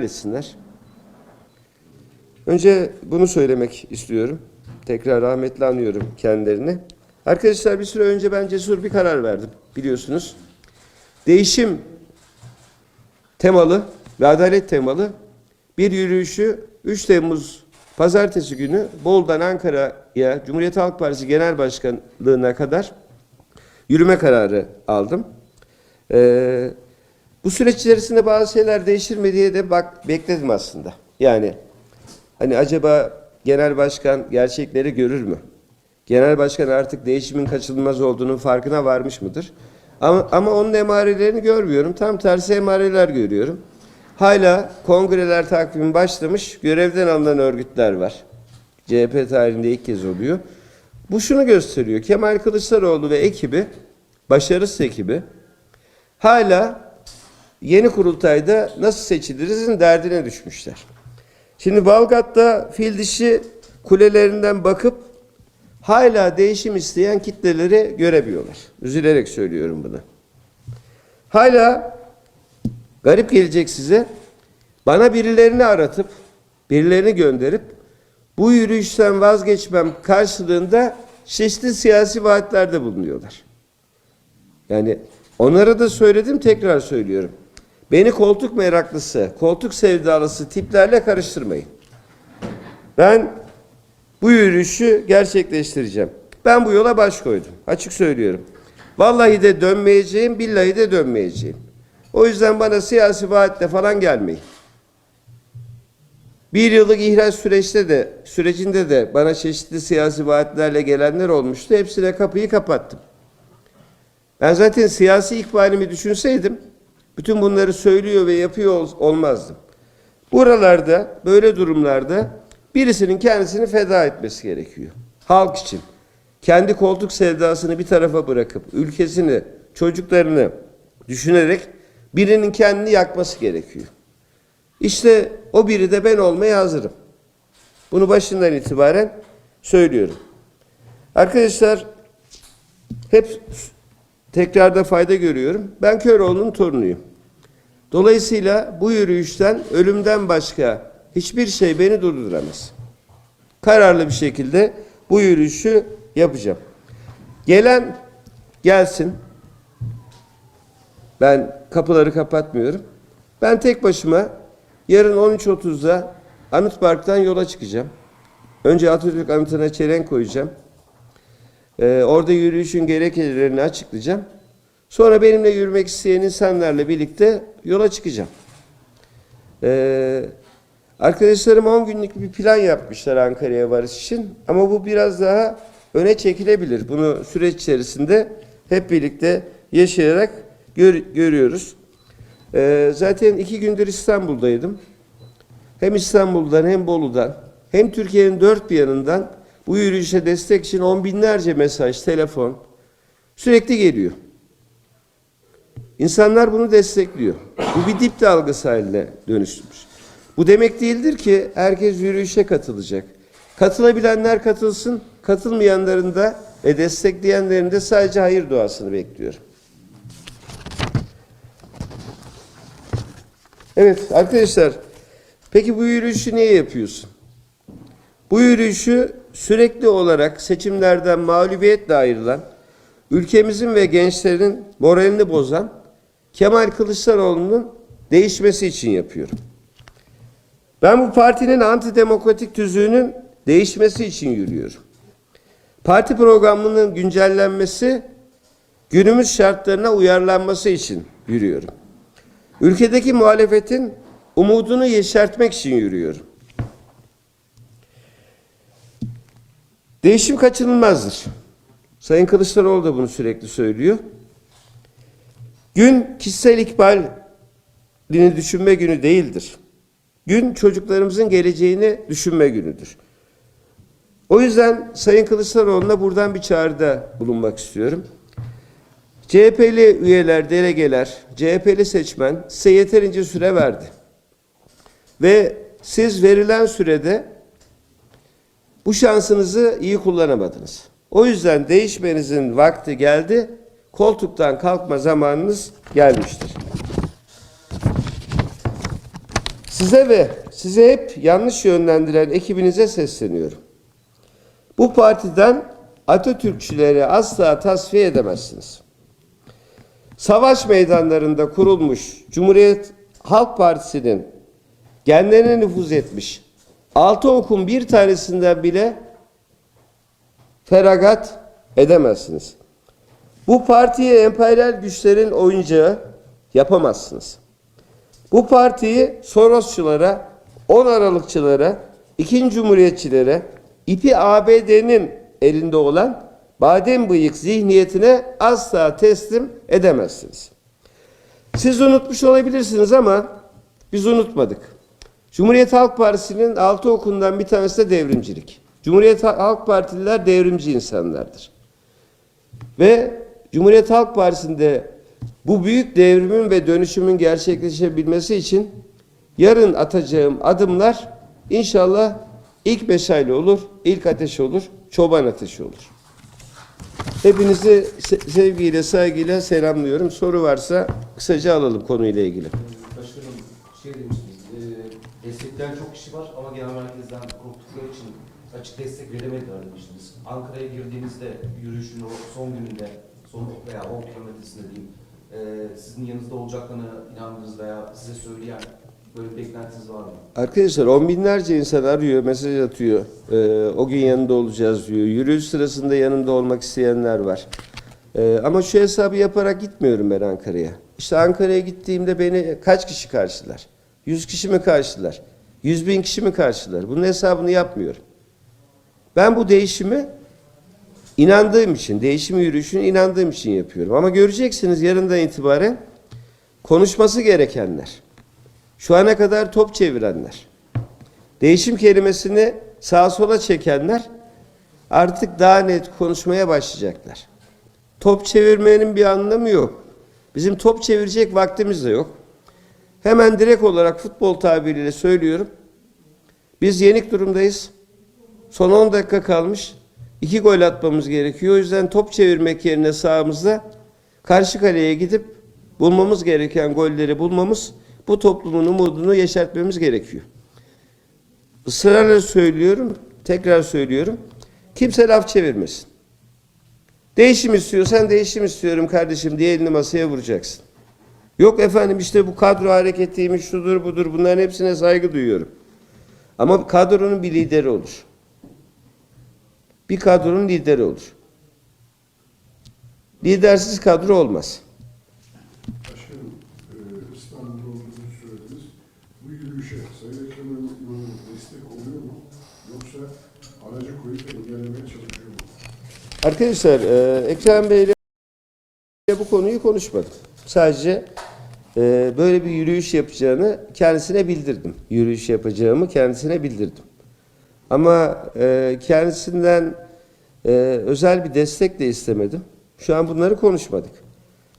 etsinler. Önce bunu söylemek istiyorum. Tekrar rahmetli anıyorum kendilerini. Arkadaşlar bir süre önce ben cesur bir karar verdim biliyorsunuz. Değişim temalı ve adalet temalı bir yürüyüşü 3 Temmuz pazartesi günü Bolu'dan Ankara'ya Cumhuriyet Halk Partisi Genel Başkanlığı'na kadar yürüme kararı aldım. Ee, bu süreç içerisinde bazı şeyler değişir mi diye de bak bekledim aslında. Yani hani acaba genel başkan gerçekleri görür mü? Genel başkan artık değişimin kaçınılmaz olduğunun farkına varmış mıdır? Ama, ama onun emarelerini görmüyorum. Tam tersi emareler görüyorum. Hala kongreler takvimi başlamış, görevden alınan örgütler var. CHP tarihinde ilk kez oluyor. Bu şunu gösteriyor. Kemal Kılıçdaroğlu ve ekibi, başarısız ekibi hala yeni kurultayda nasıl seçilirizin derdine düşmüşler. Şimdi Balgat'ta fil dişi kulelerinden bakıp hala değişim isteyen kitleleri görebiliyorlar. Üzülerek söylüyorum bunu. Hala garip gelecek size. Bana birilerini aratıp, birilerini gönderip bu yürüyüşten vazgeçmem karşılığında çeşitli siyasi vaatlerde bulunuyorlar. Yani onlara da söyledim tekrar söylüyorum. Beni koltuk meraklısı, koltuk sevdalısı tiplerle karıştırmayın. Ben bu yürüyüşü gerçekleştireceğim. Ben bu yola baş koydum. Açık söylüyorum. Vallahi de dönmeyeceğim, billahi de dönmeyeceğim. O yüzden bana siyasi vaatle falan gelmeyin. Bir yıllık ihraç süreçte de sürecinde de bana çeşitli siyasi vaatlerle gelenler olmuştu. Hepsine kapıyı kapattım. Ben zaten siyasi ikbalimi düşünseydim bütün bunları söylüyor ve yapıyor ol- olmazdım. Buralarda böyle durumlarda birisinin kendisini feda etmesi gerekiyor. Halk için. Kendi koltuk sevdasını bir tarafa bırakıp ülkesini, çocuklarını düşünerek birinin kendini yakması gerekiyor. İşte o biri de ben olmaya hazırım. Bunu başından itibaren söylüyorum. Arkadaşlar hep tekrarda fayda görüyorum. Ben Köroğlu'nun torunuyum. Dolayısıyla bu yürüyüşten ölümden başka hiçbir şey beni durduramaz. Kararlı bir şekilde bu yürüyüşü yapacağım. Gelen gelsin. Ben kapıları kapatmıyorum. Ben tek başıma yarın 13.30'da Anıt Park'tan yola çıkacağım. Önce Atatürk Anıtı'na çelenk koyacağım. Ee, orada yürüyüşün gerekçelerini açıklayacağım. Sonra benimle yürümek isteyen insanlarla birlikte yola çıkacağım. Ee, arkadaşlarım 10 günlük bir plan yapmışlar Ankara'ya varış için. Ama bu biraz daha öne çekilebilir. Bunu süreç içerisinde hep birlikte yaşayarak gör- görüyoruz. Ee, zaten iki gündür İstanbul'daydım. Hem İstanbul'dan hem Bolu'dan hem Türkiye'nin dört bir yanından bu yürüyüşe destek için on binlerce mesaj, telefon sürekli geliyor. İnsanlar bunu destekliyor. Bu bir dip dalgası haline dönüşmüş. Bu demek değildir ki herkes yürüyüşe katılacak. Katılabilenler katılsın, katılmayanların da ve destekleyenlerin de sadece hayır duasını bekliyorum. Evet arkadaşlar, peki bu yürüyüşü niye yapıyorsun? Bu yürüyüşü sürekli olarak seçimlerden mağlubiyetle ayrılan, ülkemizin ve gençlerin moralini bozan Kemal Kılıçdaroğlu'nun değişmesi için yapıyorum. Ben bu partinin antidemokratik tüzüğünün değişmesi için yürüyorum. Parti programının güncellenmesi, günümüz şartlarına uyarlanması için yürüyorum. Ülkedeki muhalefetin umudunu yeşertmek için yürüyorum. Değişim kaçınılmazdır. Sayın Kılıçdaroğlu da bunu sürekli söylüyor. Gün kişisel ikbalini düşünme günü değildir. Gün çocuklarımızın geleceğini düşünme günüdür. O yüzden Sayın Kılıçdaroğlu'na buradan bir çağrıda bulunmak istiyorum. CHP'li üyeler, delegeler, CHP'li seçmen size yeterince süre verdi. Ve siz verilen sürede bu şansınızı iyi kullanamadınız. O yüzden değişmenizin vakti geldi. Koltuktan kalkma zamanınız gelmiştir. Size ve size hep yanlış yönlendiren ekibinize sesleniyorum. Bu partiden Atatürkçüleri asla tasfiye edemezsiniz. Savaş meydanlarında kurulmuş Cumhuriyet Halk Partisi'nin genlerine nüfuz etmiş altı okun bir tanesinden bile feragat edemezsiniz. Bu partiye emperyal güçlerin oyuncağı yapamazsınız. Bu partiyi Sorosçulara, 10 Aralıkçılara, ikinci Cumhuriyetçilere, ipi ABD'nin elinde olan badem bıyık zihniyetine asla teslim edemezsiniz. Siz unutmuş olabilirsiniz ama biz unutmadık. Cumhuriyet Halk Partisi'nin altı okundan bir tanesi de devrimcilik. Cumhuriyet Halk Partililer devrimci insanlardır. Ve Cumhuriyet Halk Partisi'nde bu büyük devrimin ve dönüşümün gerçekleşebilmesi için yarın atacağım adımlar inşallah ilk meşale olur, ilk ateş olur, çoban ateşi olur. Hepinizi se- sevgiyle, saygıyla selamlıyorum. Soru varsa kısaca alalım konuyla ilgili. Başkanım şey demiştiniz, e, destekleyen çok kişi var ama genel merkezden korktukları için açık destek veremediler demiştiniz. Ankara'ya girdiğinizde yürüyüşün son gününde, son veya 10 kilometresinde diyeyim, e, sizin yanınızda olacaklarına inandınız veya size söyleyen böyle bir beklentiniz var mı? Arkadaşlar on binlerce insan arıyor, mesaj atıyor. Ee, o gün yanında olacağız diyor. Yürüyüş sırasında yanımda olmak isteyenler var. Ee, ama şu hesabı yaparak gitmiyorum ben Ankara'ya. İşte Ankara'ya gittiğimde beni kaç kişi karşılar? Yüz kişi mi karşılar? Yüz bin kişi mi karşılar? Bunun hesabını yapmıyorum. Ben bu değişimi inandığım için, değişim yürüyüşüne inandığım için yapıyorum. Ama göreceksiniz yarından itibaren konuşması gerekenler, şu ana kadar top çevirenler, değişim kelimesini sağa sola çekenler artık daha net konuşmaya başlayacaklar. Top çevirmenin bir anlamı yok. Bizim top çevirecek vaktimiz de yok. Hemen direkt olarak futbol tabiriyle söylüyorum. Biz yenik durumdayız. Son 10 dakika kalmış. İki gol atmamız gerekiyor. O yüzden top çevirmek yerine sahamızda karşı kaleye gidip bulmamız gereken golleri bulmamız, bu toplumun umudunu yeşertmemiz gerekiyor. Israrla söylüyorum, tekrar söylüyorum. Kimse laf çevirmesin. Değişim istiyorsan değişim istiyorum kardeşim diye elini masaya vuracaksın. Yok efendim işte bu kadro hareketiymiş, şudur budur bunların hepsine saygı duyuyorum. Ama kadronun bir lideri olur. Bir kadronun lideri olur. Lidersiz kadro olmaz. Başkanım, e, İstanbul'da olduğunuzu söylediniz. Bu yürüyüşe Sayın Ekrem İmamoğlu destek oluyor mu? Yoksa aracı koyup engellemeye çalışıyor mu? Arkadaşlar e, Ekrem Bey ile bu konuyu konuşmadım. Sadece e, böyle bir yürüyüş yapacağını kendisine bildirdim. Yürüyüş yapacağımı kendisine bildirdim. Ama e, kendisinden e, özel bir destek de istemedim. Şu an bunları konuşmadık.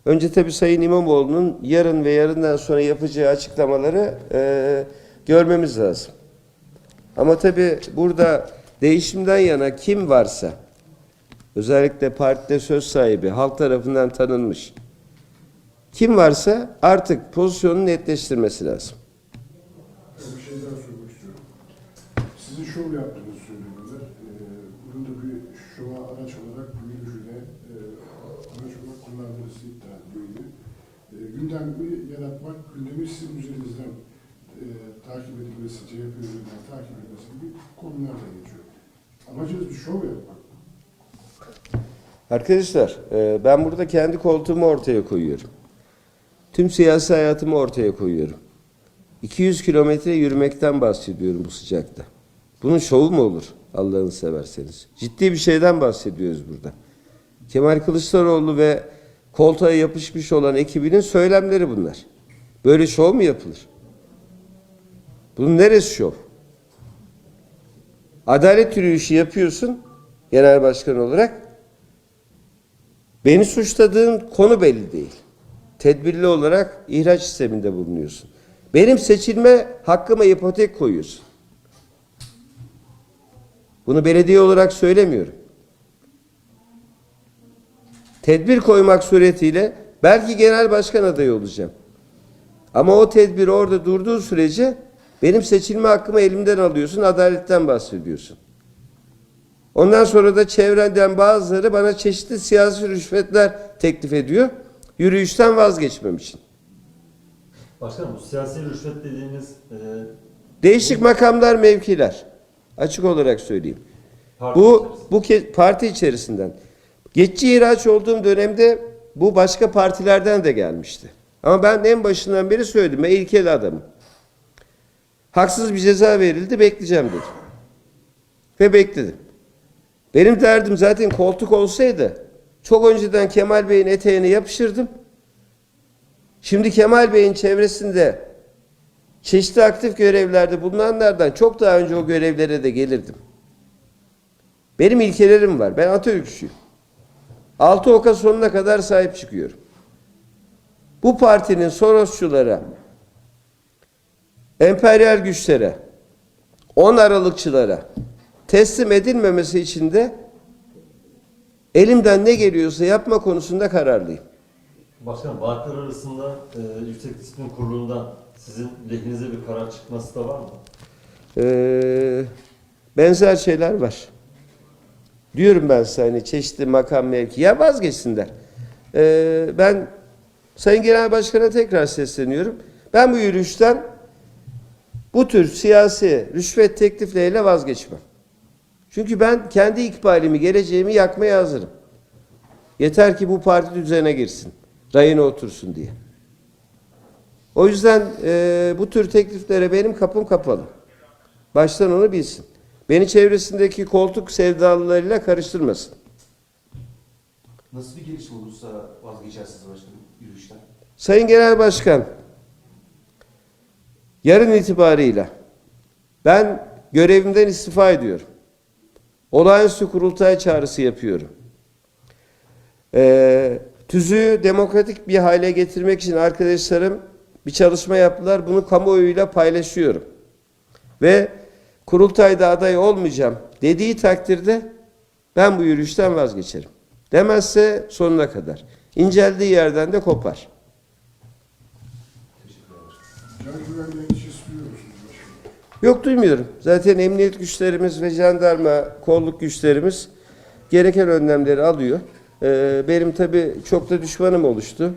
Önce tabii Sayın İmamoğlu'nun yarın ve yarından sonra yapacağı açıklamaları e, görmemiz lazım. Ama tabii burada değişimden yana kim varsa, özellikle partide söz sahibi, halk tarafından tanınmış, kim varsa artık pozisyonunu netleştirmesi lazım. Ben bir şey daha sormak istiyorum. Sizin şov yaptığınızı söylüyorlar. E, bunu da bir şova araç olarak yürüyüşüne e, araç olarak kullandığınızı iddia edildi. E, gündemi yaratmak, gündemi sizin üzerinizden e, takip edilmesi, CHP üzerinden takip edilmesi gibi konular da geçiyor. Amacınız bir şov yapmak. Arkadaşlar e, ben burada kendi koltuğumu ortaya koyuyorum. Tüm siyasi hayatımı ortaya koyuyorum. 200 kilometre yürümekten bahsediyorum bu sıcakta. Bunun şovu mu olur Allah'ını severseniz? Ciddi bir şeyden bahsediyoruz burada. Kemal Kılıçdaroğlu ve koltuğa yapışmış olan ekibinin söylemleri bunlar. Böyle şov mu yapılır? Bunun neresi şov? Adalet yürüyüşü yapıyorsun genel başkan olarak. Beni suçladığın konu belli değil. Tedbirli olarak ihraç sisteminde bulunuyorsun. Benim seçilme hakkıma ipotek koyuyorsun. Bunu belediye olarak söylemiyorum. Tedbir koymak suretiyle belki genel başkan adayı olacağım. Ama o tedbir orada durduğu sürece Benim seçilme hakkımı elimden alıyorsun, adaletten bahsediyorsun. Ondan sonra da çevrenden bazıları bana çeşitli siyasi rüşvetler teklif ediyor. Yürüyüşten vazgeçmem için. Başkanım bu siyasi rüşvet dediğiniz e, Değişik makamlar, mevkiler. Açık olarak söyleyeyim. parti Bu bu parti içerisinden. Geçici ihraç olduğum dönemde bu başka partilerden de gelmişti. Ama ben en başından beri söyledim. Ben ilkel adamım. Haksız bir ceza verildi, bekleyeceğim dedim. Ve bekledim. Benim derdim zaten koltuk olsaydı çok önceden Kemal Bey'in eteğine yapışırdım. Şimdi Kemal Bey'in çevresinde çeşitli aktif görevlerde bulunanlardan çok daha önce o görevlere de gelirdim. Benim ilkelerim var. Ben Atatürkçüyüm. Altı oka sonuna kadar sahip çıkıyorum. Bu partinin Sorosçulara, emperyal güçlere, 10 Aralıkçılara teslim edilmemesi için de elimden ne geliyorsa yapma konusunda kararlıyım. Başkanım vaatler arasında e, Yüksek Disiplin Kurulu'ndan sizin lehinize bir karar çıkması da var mı? Ee, benzer şeyler var. Diyorum ben size hani çeşitli makam mevki. Ya vazgeçsinler. Ee, ben Sayın Genel Başkan'a tekrar sesleniyorum. Ben bu yürüyüşten bu tür siyasi rüşvet teklifleriyle vazgeçmem. Çünkü ben kendi ikbalimi, geleceğimi yakmaya hazırım. Yeter ki bu parti düzene girsin. Rayına otursun diye. O yüzden e, bu tür tekliflere benim kapım kapalı. Baştan onu bilsin. Beni çevresindeki koltuk sevdalılarıyla karıştırmasın. Nasıl bir gelişme olursa vazgeçersiniz başkanım yürüyüşten? Sayın Genel Başkan, yarın itibarıyla ben görevimden istifa ediyorum. Olağanüstü kurultay çağrısı yapıyorum. Ee, tüzüğü demokratik bir hale getirmek için arkadaşlarım bir çalışma yaptılar. Bunu kamuoyuyla paylaşıyorum. Ve kurultayda aday olmayacağım dediği takdirde ben bu yürüyüşten vazgeçerim. Demezse sonuna kadar. İnceldiği yerden de kopar. Yok duymuyorum. Zaten emniyet güçlerimiz ve jandarma, kolluk güçlerimiz gereken önlemleri alıyor. Ee, benim tabii çok da düşmanım oluştu.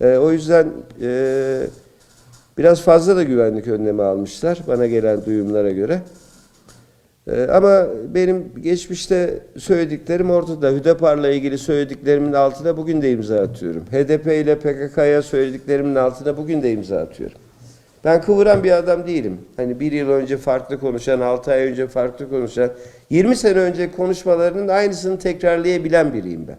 Ee, o yüzden e, biraz fazla da güvenlik önlemi almışlar bana gelen duyumlara göre. Ee, ama benim geçmişte söylediklerim ortada. Hüdapar'la ilgili söylediklerimin altına bugün de imza atıyorum. HDP ile PKK'ya söylediklerimin altına bugün de imza atıyorum. Ben kıvıran bir adam değilim. Hani bir yıl önce farklı konuşan, altı ay önce farklı konuşan, 20 sene önce konuşmalarının aynısını tekrarlayabilen biriyim ben.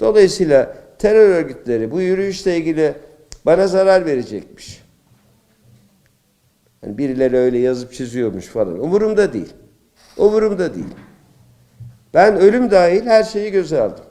Dolayısıyla terör örgütleri bu yürüyüşle ilgili bana zarar verecekmiş. Hani birileri öyle yazıp çiziyormuş falan. Umurumda değil. Umurumda değil. Ben ölüm dahil her şeyi göze aldım.